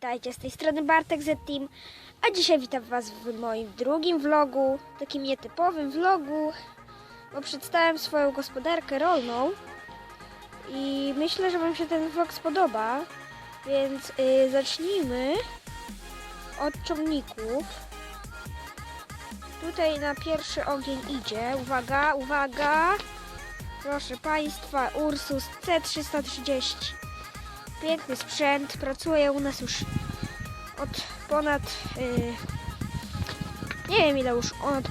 Witajcie, z tej strony Bartek Z Team, a dzisiaj witam Was w moim drugim vlogu, takim nietypowym vlogu, bo przedstawiam swoją gospodarkę rolną i myślę, że Wam się ten vlog spodoba, więc y, zacznijmy od ciągników. Tutaj na pierwszy ogień idzie, uwaga, uwaga, proszę Państwa, Ursus C330. Piękny sprzęt, pracuje u nas już od ponad. y, nie wiem ile już on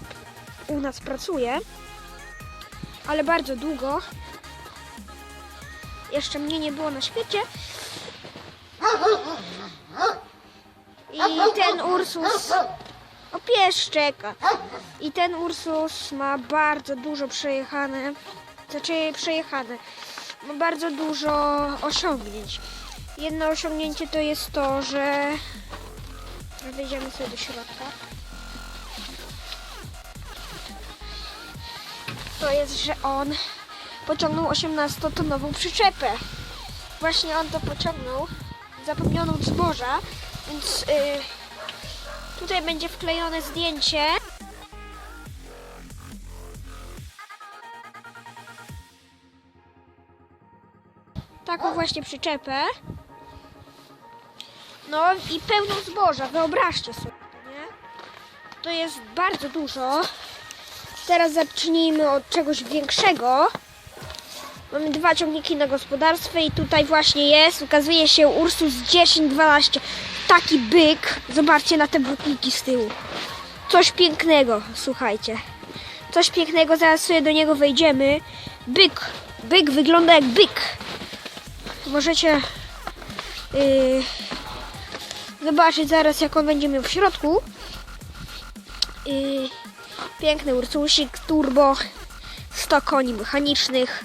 u nas pracuje, ale bardzo długo. Jeszcze mnie nie było na świecie. I ten Ursus. O pies szczeka. I ten Ursus ma bardzo dużo przejechane. Znaczy przejechane. Ma bardzo dużo osiągnięć. Jedno osiągnięcie to jest to, że wejdziemy sobie do środka. To jest, że on pociągnął 18-tonową przyczepę. Właśnie on to pociągnął, zapomnioną zboża, więc y, tutaj będzie wklejone zdjęcie. Taką właśnie przyczepę. No i pełną zboża, wyobraźcie sobie, nie? To jest bardzo dużo. Teraz zacznijmy od czegoś większego. Mamy dwa ciągniki na gospodarstwie i tutaj właśnie jest, ukazuje się Ursus 1012. Taki byk. Zobaczcie na te butniki z tyłu. Coś pięknego, słuchajcie. Coś pięknego, zaraz sobie do niego wejdziemy. Byk. Byk wygląda jak byk. Możecie yy, zobaczyć zaraz jak on będzie miał w środku. Piękny Ursusik turbo 100 koni mechanicznych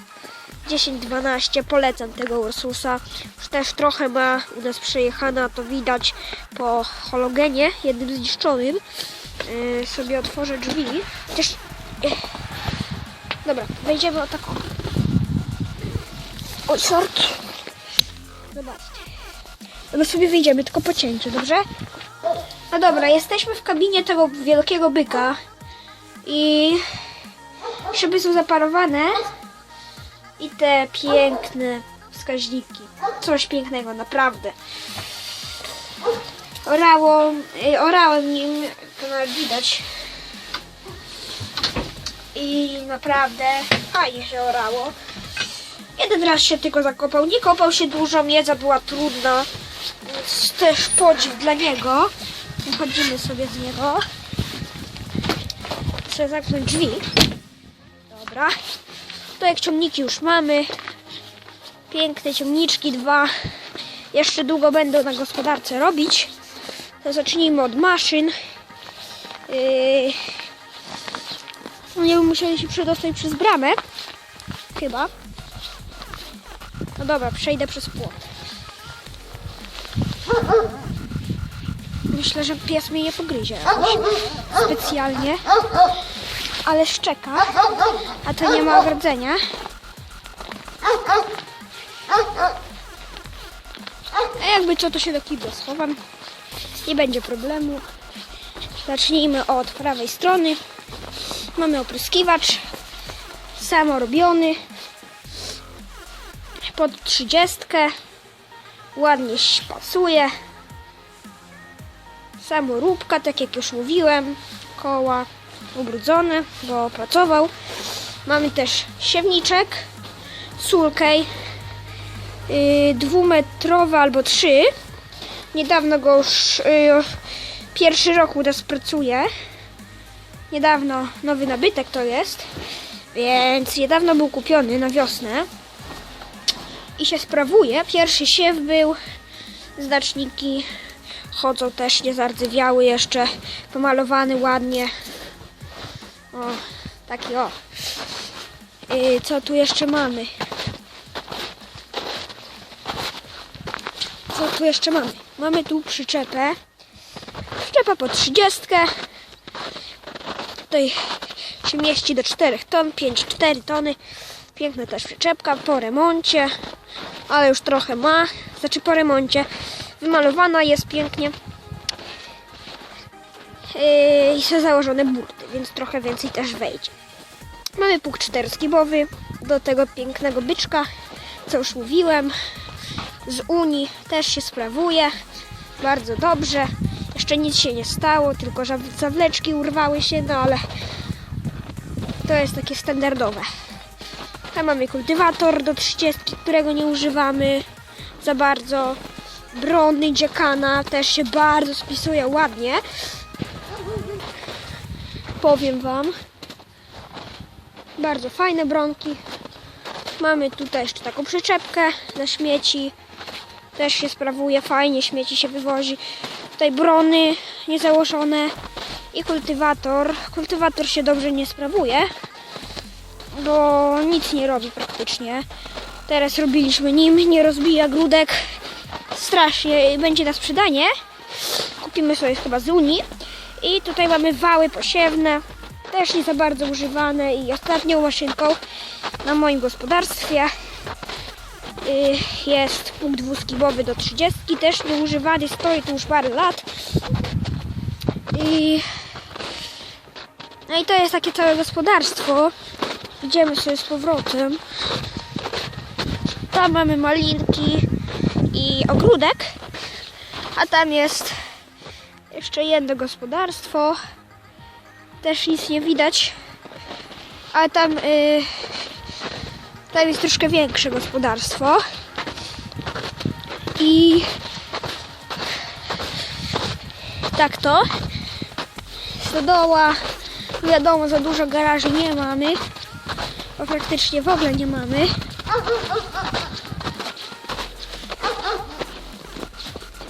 10-12 polecam tego Ursusa. Już też trochę ma u nas przejechana to widać po hologenie jednym zniszczonym. Yy, sobie otworzę drzwi. Chociaż yy, dobra wejdziemy o taką oj sorki. Zobaczcie. No sobie wyjdziemy, tylko po cięciu, dobrze? No dobra, jesteśmy w kabinie tego wielkiego byka i szyby są zaparowane i te piękne wskaźniki. Coś pięknego, naprawdę. Orało, y, orałem nim, to nawet widać. I naprawdę fajnie się orało. Jeden raz się tylko zakopał. Nie kopał się dużo, miedza była trudna. Więc też podziw dla niego. Wychodzimy sobie z niego. Chcę zamknąć drzwi. Dobra. To jak ciągniki już mamy. Piękne ciągniczki, dwa. Jeszcze długo będą na gospodarce robić. To zacznijmy od maszyn. Yy... Nie musieli się przedostać przez bramę. Chyba. No dobra, przejdę przez płot. Myślę, że pies mnie nie pogryzie specjalnie, ale szczeka, a to nie ma ogrodzenia. A jakby co, to się do kibla schowam. Nie będzie problemu. Zacznijmy od prawej strony. Mamy opryskiwacz samorobiony pod trzydziestkę. Ładnie pasuje. Samoróbka, tak jak już mówiłem. Koła ubrudzone, bo pracował. Mamy też siewniczek Sulkej yy, albo trzy. Niedawno go już yy, pierwszy rok u nas pracuje. Niedawno nowy nabytek to jest. Więc niedawno był kupiony na wiosnę i się sprawuje. Pierwszy siew był, znaczniki chodzą też nie zardzewiały jeszcze, pomalowany ładnie. O, taki o. Yy, co tu jeszcze mamy? Co tu jeszcze mamy? Mamy tu przyczepę. Przyczepa po 30. Tutaj się mieści do 4 ton, 5-4 tony. Piękna też przyczepka po remoncie, ale już trochę ma. Znaczy po remoncie. Wymalowana jest pięknie. Yy, I są założone burty, więc trochę więcej też wejdzie. Mamy pług czteroskibowy do tego pięknego byczka, co już mówiłem. Z Unii też się sprawuje bardzo dobrze. Jeszcze nic się nie stało, tylko zawleczki urwały się, no ale to jest takie standardowe. Tam mamy kultywator do 30, którego nie używamy za bardzo. Brony dziekana też się bardzo spisuje ładnie. Powiem Wam. Bardzo fajne bronki. Mamy tutaj jeszcze taką przyczepkę na śmieci. Też się sprawuje fajnie, śmieci się wywozi. Tutaj brony niezałożone i kultywator. Kultywator się dobrze nie sprawuje, bo nic nie robi praktycznie. Teraz robiliśmy nim, nie rozbija grudek. Strasznie będzie na sprzedanie. Kupimy sobie chyba z Unii. I tutaj mamy wały posiewne, też nie za bardzo używane i ostatnią maszynką na moim gospodarstwie y, jest pług dwuskibowy do 30, też nieużywany, stoi tu już parę lat. I no i to jest takie całe gospodarstwo. Idziemy sobie z powrotem. Tam mamy malinki i ogródek, a tam jest jeszcze jedno gospodarstwo. Też nic nie widać, ale tam, y, tam jest troszkę większe gospodarstwo. I tak to. Stodoła. Wiadomo, za dużo garaży nie mamy. Praktycznie w ogóle nie mamy.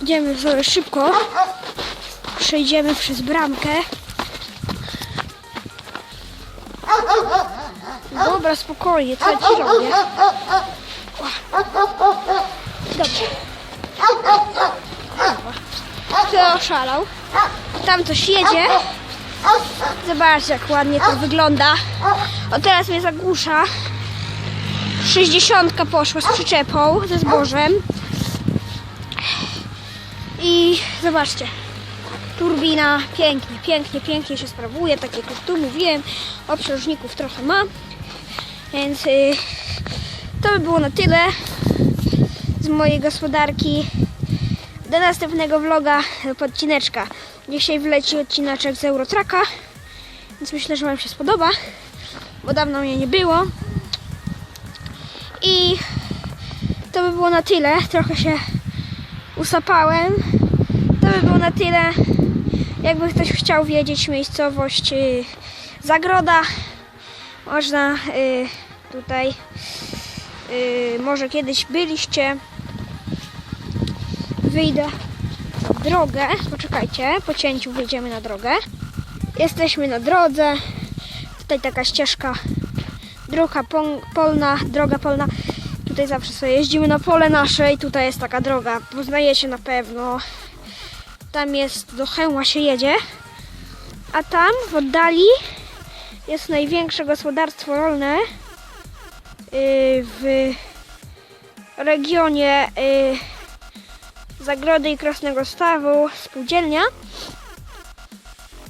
Idziemy sobie szybko. Przejdziemy przez bramkę. Dobra, spokojnie, co ci robię? Dobrze. Ty oszalał. Tam coś jedzie. Zobaczcie, jak ładnie to wygląda. O, teraz mnie zagłusza. 60 poszła z przyczepą, ze zbożem. I zobaczcie. Turbina pięknie, pięknie, pięknie się sprawuje. Tak jak już tu mówiłem, obciążników trochę ma. Więc y, to by było na tyle z mojej gospodarki. Do następnego vloga lub odcineczka. Dzisiaj wleci odcineczek z Eurotraka. Więc myślę, że Wam się spodoba. Bo dawno mnie nie było. I to by było na tyle. Trochę się usapałem. To by było na tyle. Jakby ktoś chciał wiedzieć miejscowość y, Zagroda, można y, tutaj, y, może kiedyś byliście. Wyjdę drogę. Poczekajcie, po cięciu wyjdziemy na drogę. Jesteśmy na drodze. Tutaj taka ścieżka, droga polna, droga polna. Tutaj zawsze sobie jeździmy na pole nasze i tutaj jest taka droga. Poznajecie na pewno. Tam jest, do Chełma się jedzie. A tam w oddali jest największe gospodarstwo rolne yy, w regionie yy, Zagrody i Krasnego Stawu, spółdzielnia.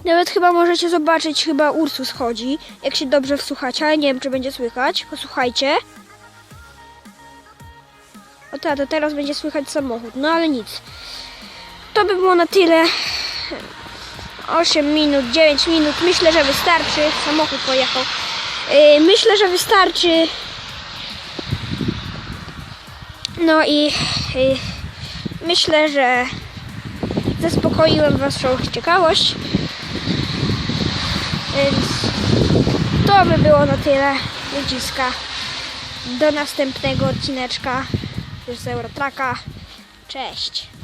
Nawet chyba możecie zobaczyć, chyba Ursus chodzi, jak się dobrze wsłuchacie, ale nie wiem, czy będzie słychać. Posłuchajcie. O tak, to teraz będzie słychać samochód, no ale nic. To by było na tyle. 8 minut, 9 minut. Myślę, że wystarczy. Samochód pojechał. Yy, myślę, że wystarczy. No i yy, myślę, że zaspokoiłem Waszą ciekawość. Więc to by było na tyle. Ludziska. Do następnego odcineczka już z Eurotraka. Cześć.